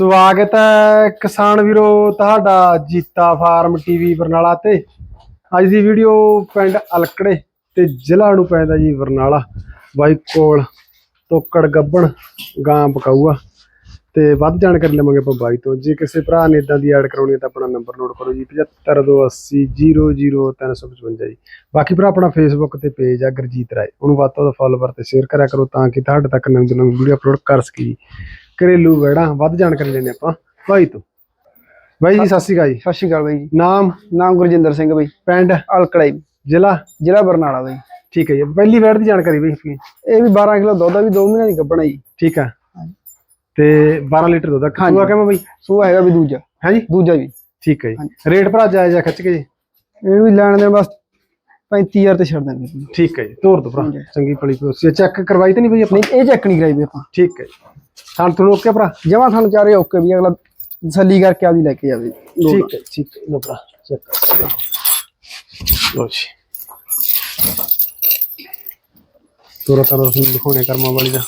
ਸਵਾਗਤ ਹੈ ਕਿਸਾਨ ਵੀਰੋ ਤੁਹਾਡਾ ਜੀਤਾ ਫਾਰਮ ਟੀਵੀ ਬਰਨਾਲਾ ਤੇ। ਅੱਜ ਦੀ ਵੀਡੀਓ ਪਿੰਡ ਅਲਕੜੇ ਤੇ ਜ਼ਿਲ੍ਹਾ ਨੂੰ ਪੈਂਦਾ ਜੀ ਬਰਨਾਲਾ। ਬਾਈ ਕੋਲ ਤੋਕੜ ਗੱਬਣ ਗਾਂ ਪਕਾਊਆ। ਤੇ ਵੱਧ ਜਾਣਕਾਰੀ ਲਵਾਂਗੇ ਆਪਾਂ ਬਾਈ ਤੋਂ। ਜੇ ਕਿਸੇ ਭਰਾ ਨੇ ਇਦਾਂ ਦੀ ਐਡ ਕਰਾਉਣੀ ਹੈ ਤਾਂ ਆਪਣਾ ਨੰਬਰ ਨੋਟ ਕਰੋ ਜੀ 7528000355 ਜੀ। ਬਾਕੀ ਭਰਾ ਆਪਣਾ ਫੇਸਬੁੱਕ ਤੇ ਪੇਜ ਆ, ਗੁਰਜੀਤ ਰਾਏ। ਉਹਨੂੰ ਵੱਧ ਤੋਂ ਵੱਧ ਫੋਲੋਵਰ ਤੇ ਸ਼ੇਅਰ ਕਰਿਆ ਕਰੋ ਤਾਂ ਕਿ ਤੁਹਾਡੇ ਤੱਕ ਨਵੀਂ ਤੋਂ ਨਵੀਂ ਵੀਡੀਓ ਅਪਲੋਡ ਕਰ ਸਕੀ ਘਰੇਲੂ ਵੜਾ ਵੱਧ ਜਾਣਕਾਰੀ ਲੈਣੇ ਆਪਾਂ। ਬਾਈ ਤੋਂ। ਬਾਈ ਜੀ ਸਤਿ ਸ਼੍ਰੀ ਅਕਾਲ ਜੀ। ਸਤਿ ਸ਼੍ਰੀ ਅਕਾਲ ਬਾਈ ਜੀ। ਨਾਮ? ਨਾਮ ਗੁਰਜਿੰਦਰ ਸਿੰਘ ਬਾਈ। ਪਿੰਡ? ਅਲਕੜਾ ਜੀ। ਜ਼ਿਲ੍ਹਾ? ਜ਼ਿਲ੍ਹਾ ਬਰਨਾਲਾ ਬਾਈ। ਠੀਕ ਹੈ ਜੀ। ਪਹਿਲੀ ਵੈੜ ਦੀ ਜਾਣਕਾਰੀ ਬਈ ਆਪਣੀ। ਇਹ ਵੀ 12 ਕਿਲੋ ਦੁੱਧ ਆ ਵੀ 2 ਮਹੀਨੇ ਦੀ ਗੱਭਣਾ ਜੀ। ਠੀਕ ਹੈ ਤੇ 12 ਲੀਟਰ ਦੁੱਧ ਹਾਂਜੀ। ਕਿੰਨਾ ਕਿਵੇਂ ਬਈ? ਸੂਆ ਹੈਗਾ ਵੀ ਦੂਜਾ। ਹੈ ਜੀ? ਦੂਜਾ ਵੀ। ਠੀਕ ਹੈ ਜੀ। ਰੇਟ ਭਰਾ ਜਾਇਜ਼ ਆ ਖਿੱਚ ਕੇ ਜੀ। ਇਹ ਵੀ ਲੈਣ ਦੇ ਬਸ 35000 ਤੇ ਛੱਡ ਦੇਣਗੇ ਜੀ। ਠੀਕ ਹੈ ਜੀ। ਤੋਰ ਦੋ ਭਰਾ। ਚੰਗੀ ਪਲੀ ਪਲੋਸੀ ਚੈੱਕ ਕਰਵਾਈ ਤਾਂ ਨਹੀਂ ਬਈ ਆਪਣੀ? ਨਹੀਂ ਇਹ ਚੈੱਕ ਨਹੀਂ ਕਰਾਈ ਵੀ ਆਪਾਂ। ਠੀਕ ਹੈ ਜੀ। ਸਾਨੂੰ ਤੁਹਾਨੂੰ ਓਕੇ ਭਰਾ। ਜਮਾ ਸਾਨੂੰ ਚਾਰੇ ਓਕੇ ਵੀ ਅਗਲਾ ਤਸੱਲੀ ਕਰਕੇ ਆਪਦੀ ਲੈ ਕੇ ਜਾਵੇ। ਠੀਕ ਹੈ ਠੀਕ ਹੈ। ਲੋ ਭਰਾ ਚੈੱਕ ਲੋ ਜੀ। ਤੋਰਾ ਤਾਰਾ ਤੁਹਾਨੂੰ ਦਿਖਾਉਣੇ ਕਰਮਾਂ ਵਾਲੀ ਦਾ।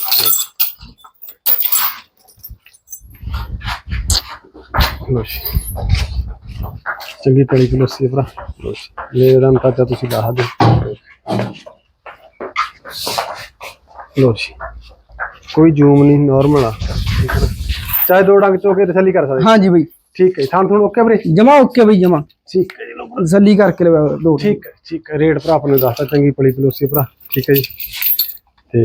ਲੋ ਜੀ। ਚੰਗੀ ਪਲੀ ਪਲੋਸੀ ਭਰਾ। ਲੋ ਤਾਂ ਤੁਸੀਂ ਜੀ। ਕੋਈ ਜ਼ੂਮ ਨਹੀਂ ਨਾਰਮਲ ਆ। ਚਾਹੇ ਦੋ ਡੰਗ ਚੋਕੇ ਤਸੱਲੀ ਕਰ ਸਕਦੇ। ਹਾਂਜੀ ਬਾਈ। ਠੀਕ ਹੈ ਥਾਂ ਤੁਹਾਨੂੰ ਓਕੇ ਵੀਰੇ? ਜਮਾ ਓਕੇ ਬਾਈ ਜਮਾ। ਠੀਕ ਹੈ ਜੀ ਭਰਾ। ਤਸੱਲੀ ਕਰਕੇ ਲਵਾ ਦੋ। ਠੀਕ ਹੈ ਠੀਕ ਹੈ। ਰੇਟ ਭਰਾ ਆਪਣੇ ਦੱਸਤਾ। ਚੰਗੀ ਪਲੀ ਪਲੋਸੀ ਭਰਾ। ਠੀਕ ਹੈ ਜੀ। ਤੇ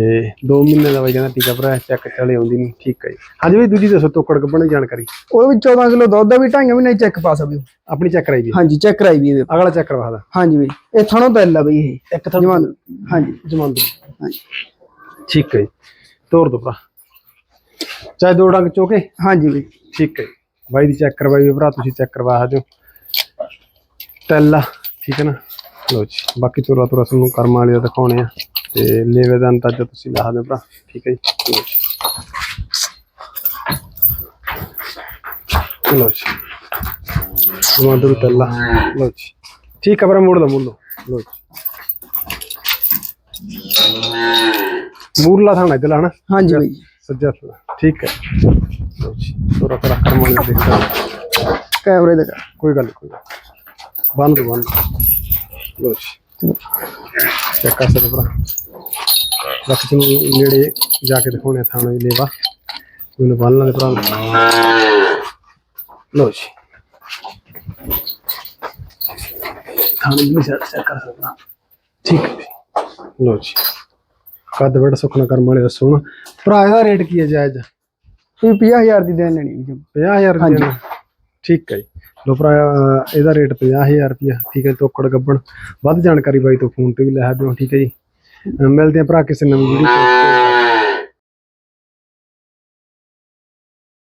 2 ਮਹੀਨੇ ਦਾ ਬਾਈ ਕਹਿੰਦਾ ਟੀਕਾ ਭਰਾ ਚੈੱਕ ਚਲੇ ਆਉਂਦੀ ਨਹੀਂ ਠੀਕ ਹੈ ਜੀ। ਹਾਂਜੀ ਵੀ ਦੂਜੀ ਦੱਸੋ ਤੋਕੜ ਕੱਪਣ ਦੀ ਜਾਣਕਾਰੀ? ਉਹ ਵੀ 14 ਕਿਲੋ ਦੁੱਧ ਆ ਵੀ ਢਾਈਆਂ ਮਹੀਨੇ ਚੈੱਕ ਪਾ ਸਕਦੇ ਹੋ। ਆਪਣੀ ਚੈੱਕ ਕਰਾਈ ਜੀ ਹਾਂਜੀ ਚੈੱਕ ਕਰਾਈ ਵੀ ਅਗਲਾ ਚੈੱਕ ਕਰਵਾ ਦਾ। ਹਾਂਜੀ ਬਾਈ ਇਹ ਥਣੋਂ ਪਹਿਲਾ ਬਾਈ ਇਹ। ਇੱਕ ਥਾਂ ਜਮਾ ਹਾਂਜੀ। ਜਮਾਂਦਰੂ ਹਾਂਜੀ। ਠੀਕ ਹੈ ਜੀ। ਤੋਰ ਦੋ ਭਰਾ। ਚਾਹੇ ਦੋ ਡੰਗ ਚੋਕੇ? ਹਾਂਜੀ ਬਾਈ। ਠੀਕ ਹੈ। ਬਾਈ ਦੀ ਚੈੱਕ ਕਰਵਾਈ ਭਰਾ ਤੁਸੀਂ ਚੈੱਕ ਕਰਵਾ ਹੋ ਟੈਲਾ ਠੀਕ ਹੈ ਨਾ? ਲੋ ਜੀ ਬਾਕੀ ਤੋਰਾ ਤੋਰਾ ਤੁਹਾਨੂੰ ਕਰਮਾਂ ਵਾਲੇ ਦਾ ਦਿਖਾਉਣੇ ਆ। ਤੇ ਲੇਵੇ ਦਾ ਅੰਦਾਜ਼ਾ ਤੁਸੀਂ ਲਾ ਦਿਓ ਭਰਾ। ਠੀਕ ਹੈ ਜੀ? ਲੋ ਜੀ। ਜਮਾਂਦਰੂ ਟੈਲਾ ਲੋ ਜੀ। ਠੀਕ ਹੈ ਭਰਾ ਮੋੜ ਲਓ ਮੋੜ ਲਓ। ਲੋ ਜੀ। ਮੂਰਲਾ ਥਾਣਾ ਇਧਰ ਹਨਾ? ਹਾਂਜੀ ਬਾਈ ਸੱਜਾ ਥਾਣਾ। ਠੀਕ ਹੈ। ਲੋ ਜੀ। ਤੋਰਾ ਤੋਰਾ ਕਰਮਾਂ ਵਾਲੇ ਦੇਖਦਾ ਕੈਮਰੇ ਦੇ ਕੋਈ ਗੱਲ ਕੋਈ। ਬੰਦ ਬੰਦ। ਲੋ ਜੀ। ਚੈੱਕ ਕਰ ਸਕਦੇ ਭਰਾ। ਬਾਕੀ ਤੁਹਾਨੂੰ ਨੇੜੇ ਜਾ ਕੇ ਦਿਖਾਉਣੇ ਥਾਣਾ ਵੀ ਲੇਵਾ। ਮੈਨੂੰ ਬੰਨ ਲਾਂਗੇ ਭਰਾ। ਲੋ ਜੀ। ਥਾਣੇ ਵੀ ਚੈੱਕ ਕਰ ਸਕਦੇ ਠੀਕ ਹੈ ਲੋ ਜੀ। ਕੱਦ ਬੜਾ ਸੁਖਣਾ ਕਰਮ ਵਾਲੇ ਦਾ ਸੋਹਣਾ। ਭਰਾ ਇਹਦਾ ਰੇਟ ਕੀ ਹੈ ਜਾਇਜ਼ ਤੁਸੀਂ 50000 ਦੀ ਦੇਣ ਲੈਣੀ ਜੀ। 50000 ਰੁਪਏ ਦਾ ਠੀਕ ਹੈ ਜੀ। ਲੋ ਭਰਾ ਇਹਦਾ ਰੇਟ 50000 ਰੁਪਏ ਠੀਕ ਹੈ ਤੋਕੜ ਗੱਬਣ। ਵੱਧ ਜਾਣਕਾਰੀ ਬਾਈ ਤੋਂ ਫੋਨ ਤੇ ਵੀ ਲੈ ਸਕਦੇ ਹੋ। ਠੀਕ ਹੈ ਜੀ। ਮਿਲਦੇ ਆ ਭਰਾ ਕਿਸੇ ਨਵੀਂ ਵੀਡੀਓ